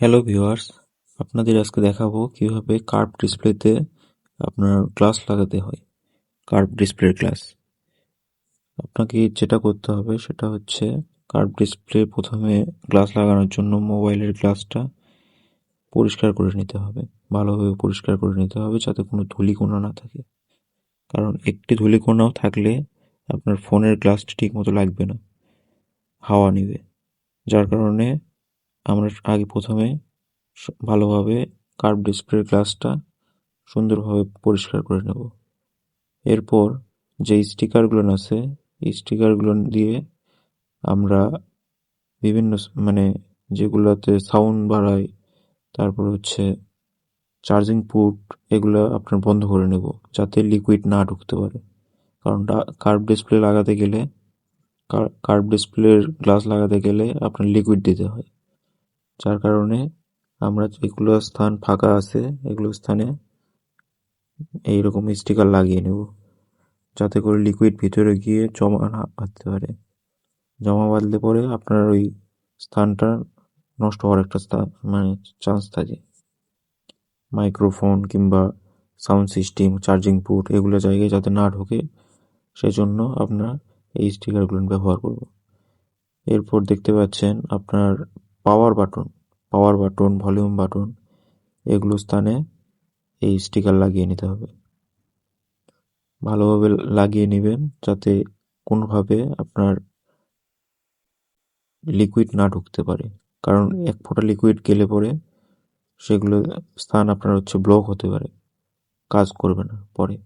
Hello viewers আপনাদের আজকে দেখাবো কীভাবে কার্ভ ডিসপ্লেতে আপনার গ্লাস লাগাতে হয়। কার্ভ ডিসপ্লের গ্লাস আপনাকে যেটা করতে হবে সেটা হচ্ছে কার্ভ ডিসপ্লে প্রথমে গ্লাস লাগানোর জন্য মোবাইলের গ্লাসটা পরিষ্কার করে নিতে হবে। ভালোভাবে পরিষ্কার করে নিতে হবে যাতে কোনো ধুলিকণা না থাকে। কারণ একটি ধুলিকণাও থাকলে আপনার ফোনের গ্লাসটি ঠিকমতো লাগবে না। হাওয়া নিবে। যার কারণে আমরা আগে প্রথমে ভালোভাবে কার্ভ ডিসপ্লের গ্লাসটা সুন্দরভাবে পরিষ্কার করে নেব। এরপর যে স্টিকারগুলো আছে, এই স্টিকারগুলো দিয়ে আমরা বিভিন্ন মানে যেগুলোতে সাউন্ড বাড়ায়, তারপর হচ্ছে চার্জিং পুট এগুলো আপনার বন্ধ করে নেব যাতে লিকুইড না ঢুকতে পারে। কারণ কার্ভ ডিসপ্লে লাগাতে গেলে কার্ভ ডিসপ্লের গ্লাস লাগাতে গেলে আপনার লিকুইড দিতে হয়। যার কারণে আমরা যেগুলো স্থান ফাঁকা আছে, এগুলো স্থানে এইরকম স্টিকার লাগিয়ে নেব। যাতে করে লিকুইড ভিতরে গিয়ে জমা না বাঁধতে পারে। জমা বাঁধলে পরে আপনার ওই স্থানটা নষ্ট হওয়ার একটা স্থান মানে চান্স থাকে। মাইক্রোফোন কিংবা সাউন্ড সিস্টেম চার্জিং পোর্ট এগুলো জায়গায় যাতে না ঢোকে, সেজন্য আপনার এই স্টিকারগুলো ব্যবহার করব। এরপর দেখতে পাচ্ছেন আপনার power button power button volume button এগুলো স্থানে এই স্টিকার লাগিয়ে নিতে হবে। ভালোভাবে লাগিয়ে নেবেন যাতে কোনোভাবে আপনার লিকুইড না ঢুকতে পারে। কারণ এক ফোঁটা লিকুইড গেলে পরে সেগুলো স্থান আপনার হচ্ছে ব্লক হতে পারে, কাজ করবে না পরে।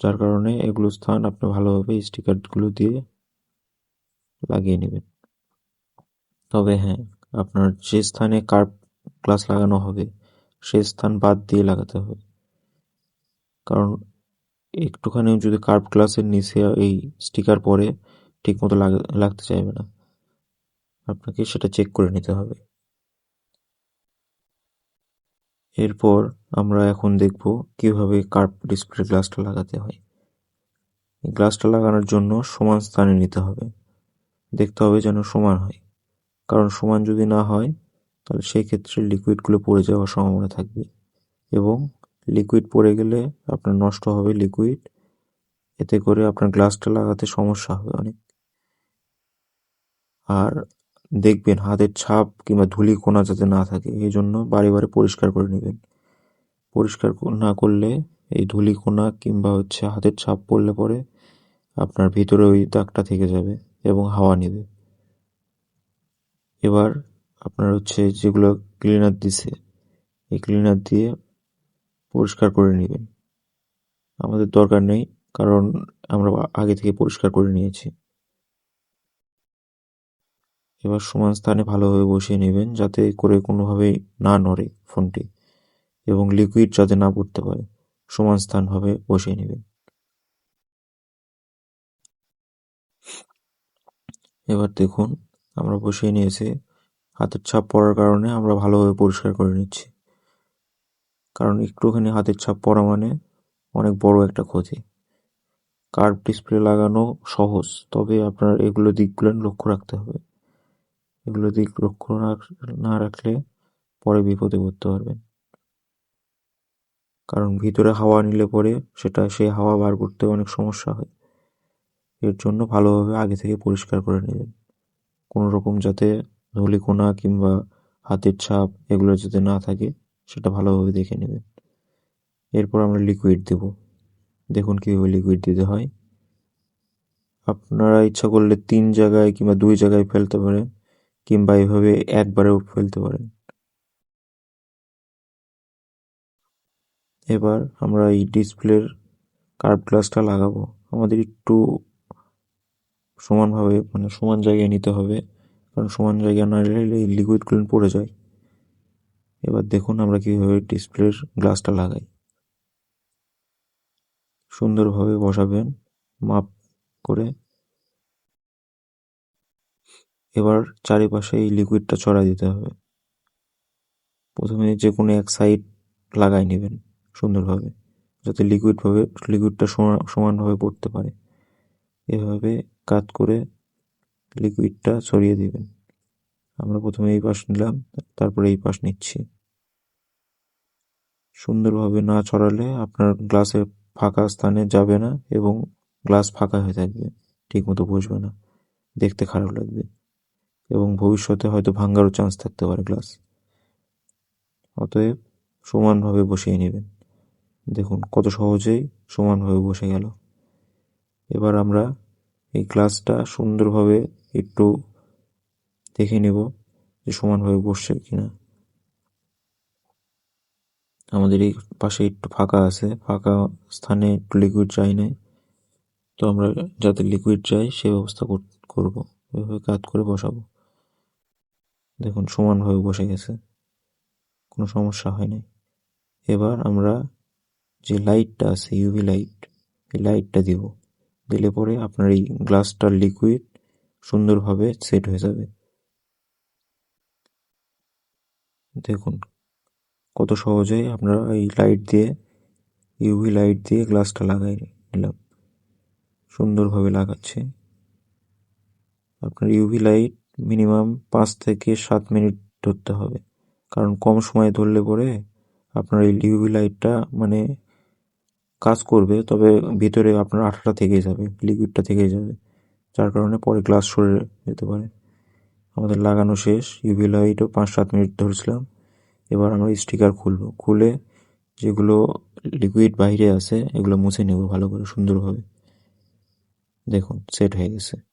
যার কারণে এগুলো স্থান আপনি ভালোভাবে স্টিকারগুলো দিয়ে লাগিয়ে নেবেন। তবে হ্যাঁ আপনার যে স্থানে কার্ভ গ্লাস লাগানো হবে, সে স্থান বাদ দিয়ে লাগাতে হবে। কারণ একটুখানি যদি কার্ভ গ্লাসের নিচে এই স্টিকার পরে ঠিকমতো লাগতে চাইবে না। আপনাকে সেটা চেক করে নিতে হবে। এরপর আমরা এখন দেখব কীভাবে কার্ভ ডিসপ্লে গ্লাসটা লাগাতে হয়। গ্লাসটা লাগানোর জন্য সমান স্থানে নিতে হবে। দেখতে হবে যেন সমান হয়। কারণ সমান যদি না হয়, তাহলে সেই ক্ষেত্রে লিকুইডগুলো পড়ে যাওয়ার সম্ভাবনা থাকবে। এবং লিকুইড পড়ে গেলে আপনার নষ্ট হবে লিকুইড এতে করে আপনার গ্লাসটা লাগাতে সমস্যা হবে অনেক। আর দেখবেন হাতের ছাপ কিংবা ধুলি কোনা যাতে না থাকে, এই জন্য বারে বারে পরিষ্কার করে নেবেন। পরিষ্কার না করলে এই ধুলি কোনা কিংবা হচ্ছে হাতের ছাপ পড়লে পরে আপনার ভিতরে ওই দাগটা থেকে যাবে এবং হাওয়া নেবে। এবার আপনার হচ্ছে যেগুলো ক্লিনার দিছে, এই ক্লিনার দিয়ে পরিষ্কার করে নেবেন। আমাদের দরকার নেই, কারণ আমরা আগে থেকে পরিষ্কার করে নিয়েছি। এবার সমান স্থানে ভালোভাবে বসিয়ে নেবেন, যাতে করে কোনোভাবেই না নড়ে ফোনটি, এবং লিকুইড যাতে না পড়তে পারে সমান স্থানভাবে বসিয়ে নেবেন। এবার দেখুন আমরা বসিয়ে নিয়েছি। হাতের ছাপ পড়ার কারণে আমরা ভালোভাবে পরিষ্কার করে নিচ্ছি। কারণ একটুখানি হাতের ছাপ পড়া মানে অনেক বড় একটা ক্ষতি। কার্ভ ডিসপ্লে লাগানো সহজ, তবে আপনার এগুলো দিকগুলো লক্ষ্য রাখতে হবে। এগুলো দিক লক্ষ্য না রাখলে পরে বিপদে পড়তে পারবেন। কারণ ভিতরে হাওয়া নিলে পরে সেটা, সেই হাওয়া বার করতে অনেক সমস্যা হয়। এর জন্য ভালোভাবে আগে থেকে পরিষ্কার করে নেবেন। কোনো রকম যাতে ধুলিকোনা কিংবা হাতের ছাপ এগুলো যাতে না থাকে, সেটা ভালোভাবে দেখে নেবেন। এরপর আমরা লিকুইড দেব। দেখুন কীভাবে লিকুইড দিতে হয়। আপনারা ইচ্ছা করলে তিন জায়গায় কিংবা দুই জায়গায় ফেলতে পারেন কিংবা এভাবে একবারেও ফেলতে পারেন। এবার আমরা এই ডিসপ্লের কার্ভ গ্লাসটা লাগাবো। আমাদের একটু সমানভাবে মানে সমান জায়গায় নিতে হবে। কারণ সমান জায়গা না নিলে এই লিকুইডগুলো পড়ে যায়। এবার দেখুন আমরা কীভাবে ডিসপ্লের গ্লাসটা লাগাই। সুন্দরভাবে বসাবেন, মাপ করে। এবার চারিপাশে এই লিকুইডটা ছড়া দিতে হবে। প্রথমে যে কোনো এক সাইড লাগাই নেবেন সুন্দরভাবে, যাতে লিকুইডভাবে লিকুইডটা সমানভাবে পড়তে পারে। এভাবে কাত করে লিকুইডটা ছড়িয়ে দিবেন। আমরা প্রথমে এই পাশ নিলাম, তারপরে এই পাশ নিচ্ছি। সুন্দরভাবে না ছড়ালে আপনার গ্লাসে ফাঁকা স্থানে যাবে না এবং গ্লাস ফাঁকা হয়ে থাকবে, ঠিকমতো বসবে না, দেখতে খারাপ লাগবে এবং ভবিষ্যতে হয়তো ভাঙ্গারও চান্স থাকতে পারে গ্লাস। অতএব সমানভাবে বসিয়ে নেবেন। দেখুন কত সহজেই সমানভাবে বসে গেল। এবার আমরা এই গ্লাসটা সুন্দরভাবে একটু দেখে নেব যে সমানভাবে বসছে কিনা। আমাদের এই পাশে একটু ফাঁকা আছে, ফাঁকা স্থানে একটু লিকুইড চাই নাই। তো আমরা যাতে লিকুইড চাই সে ব্যবস্থা করব। এভাবে কাত করে বসাবো। দেখুন, সমানভাবে বসে গেছে। কোনো সমস্যা হয় নাই। এবার আমরা যে লাইটটা আছে ইউভি লাইট এই লাইটটা দিব। দিলে পরে আপনার এই গ্লাসটার লিকুইড সুন্দরভাবে সেট হয়ে যাবে। দেখুন, কত সহজেই আমরা এই লাইট দিয়ে ইউভি লাইট দিয়ে গ্লাসটা লাগাই নিলাম। সুন্দরভাবে লাগাচ্ছে। আপনার ইউভি লাইট মিনিমাম পাঁচ থেকে সাত মিনিট ধরতে হবে। কারণ কম সময় ধরলে পরে আপনার এই ইউভি লাইটটা মানে কাজ করবে, তবে ভিতরে আপনার আঠাটা থেকে যাবে লিকুইডটা থেকে যাবে। যার কারণে পরে গ্লাস সরে যেতে পারে। আমাদের লাগানো শেষ ইউভি লাইটও পাঁচ সাত মিনিট ধরেছিলাম। এবার আমরা স্টিকার খুলবো। খুলে যেগুলো লিকুইড বাইরে আছে, এগুলো মুছে নেব ভালো করে, সুন্দরভাবে। দেখুন সেট হয়ে গেছে।